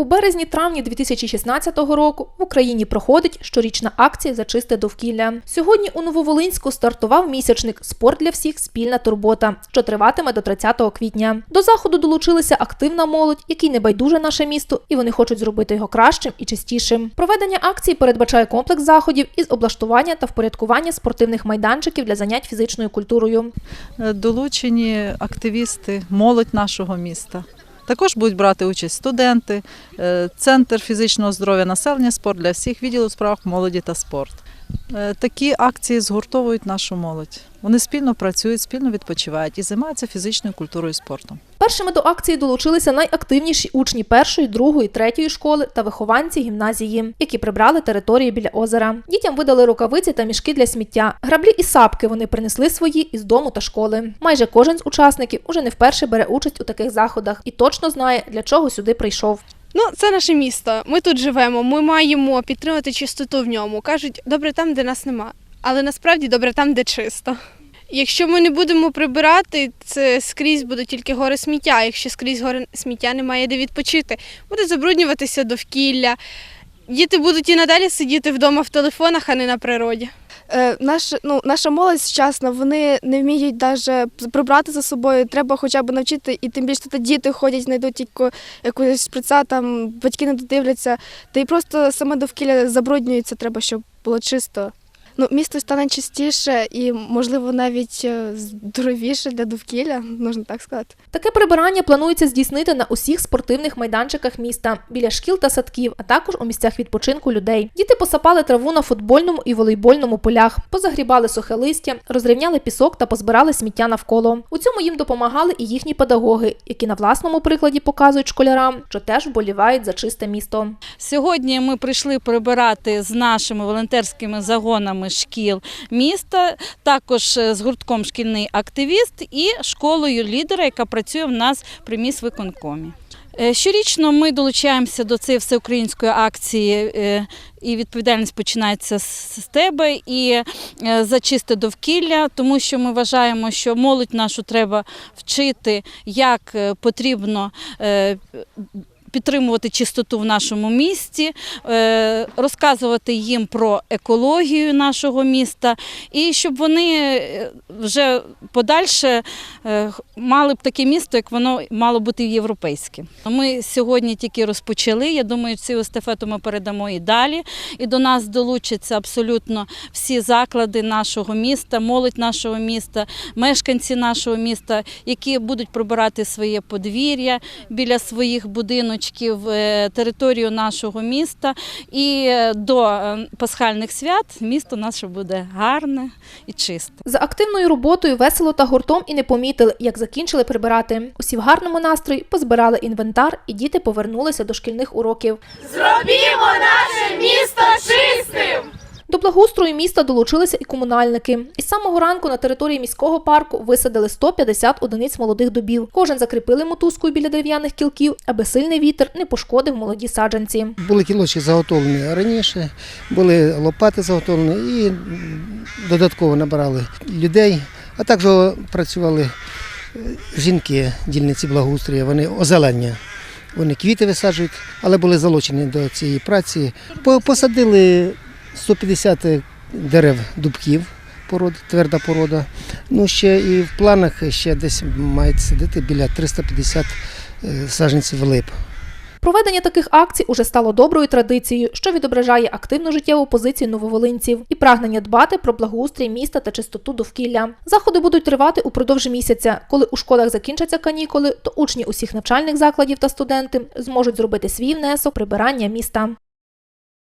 У березні-травні 2016 року в Україні проходить щорічна акція Зачисти довкілля. Сьогодні у Нововолинську стартував місячник Спорт для всіх спільна турбота, що триватиме до 30 квітня. До заходу долучилися активна молодь, який не байдуже наше місто, і вони хочуть зробити його кращим і чистішим. Проведення акції передбачає комплекс заходів із облаштування та впорядкування спортивних майданчиків для занять фізичною культурою. Долучені активісти, молодь нашого міста. Також будуть брати участь студенти, е, Центр фізичного здоров'я населення, спорт для всіх, відділів у справах молоді та спорт. Е, Такі акції згуртовують нашу молодь. Вони спільно працюють, спільно відпочивають і займаються фізичною культурою і спортом. Першими до акції долучилися найактивніші учні першої, другої, третьої школи та вихованці гімназії, які прибрали території біля озера. Дітям видали рукавиці та мішки для сміття. Граблі і сапки вони принесли свої із дому та школи. Майже кожен з учасників уже не вперше бере участь у таких заходах і точно знає, для чого сюди прийшов. Ну, це наше місто. Ми тут живемо. Ми маємо підтримати чистоту в ньому. Кажуть, добре там, де нас нема. Але насправді добре там, де чисто. Якщо ми не будемо прибирати, це скрізь буде тільки гори сміття. Якщо скрізь гори сміття немає де відпочити, буде забруднюватися довкілля. Діти будуть і надалі сидіти вдома в телефонах, а не на природі. Е, наш, ну, наша молодь сучасна, вони не вміють навіть прибрати за собою. Треба хоча б навчити, і тим більше діти ходять, знайдуть тільки якусь шприца, там батьки не додивляться. Та й просто саме довкілля забруднюється, треба, щоб було чисто. Ну, місто стане чистіше і, можливо, навіть е, здоровіше для довкілля, можна так сказати. Таке прибирання планується здійснити на усіх спортивних майданчиках міста, біля шкіл та садків, а також у місцях відпочинку людей. Діти посапали траву на футбольному і волейбольному полях, позагрібали сухе листя, розрівняли пісок та позбирали сміття навколо. У цьому їм допомагали і їхні педагоги, які на власному прикладі показують школярам, що теж вболівають за чисте місто. Сьогодні ми прийшли прибирати з нашими волонтерськими загонами шкіл міста, також е, з гуртком шкільний активіст і школою лідера, яка працює в нас при міськвиконкомі. Е, Щорічно ми долучаємося до цієї всеукраїнської акції, е, і відповідальність починається з тебе і за чисте довкілля, тому що ми вважаємо, що молодь нашу треба вчити, як потрібно підтримувати чистоту в нашому місті, е, розказувати їм про екологію нашого міста, і щоб вони е, вже подальше е, мали б таке місто, як воно мало бути європейське. Ми сьогодні тільки розпочали. Я думаю, цю естафету ми передамо і далі. І до нас долучаться абсолютно всі заклади нашого міста, молодь нашого міста, мешканці нашого міста, які будуть прибирати своє подвір'я біля своїх будиночків, е, територію нашого міста. І е, до е, пасхальних свят місто наше буде гарне і чисте. За активною роботою весело та гуртом і не помітили, як закінчили прибирати. Усі в гарному настрої позбирали інвентар, і діти повернулися до шкільних уроків. Зробімо наше місто чистим! До благоустрою міста долучилися і комунальники. Із самого ранку на території міського парку висадили 150 одиниць молодих дубів. Кожен закріпили мотузкою біля дерев'яних кілків, аби сильний вітер не пошкодив молоді саджанці. Були кілочки заготовлені раніше, були лопати заготовлені і додатково набирали людей, а також працювали е, жінки, дільниці благоустрою, вони озелення. Вони квіти висаджують, але були залучені до цієї праці. Посадили 150 дерев дубків, пород, тверда порода. Ну, ще і в планах ще десь мають сидіти біля 350 е, саджанців лип. Проведення таких акцій уже стало доброю традицією, що відображає активну життєву позицію нововолинців і прагнення дбати про благоустрій міста та чистоту довкілля. Заходи будуть тривати упродовж місяця. Коли у школах закінчаться канікули, то учні усіх навчальних закладів та студенти зможуть зробити свій внесок прибирання міста.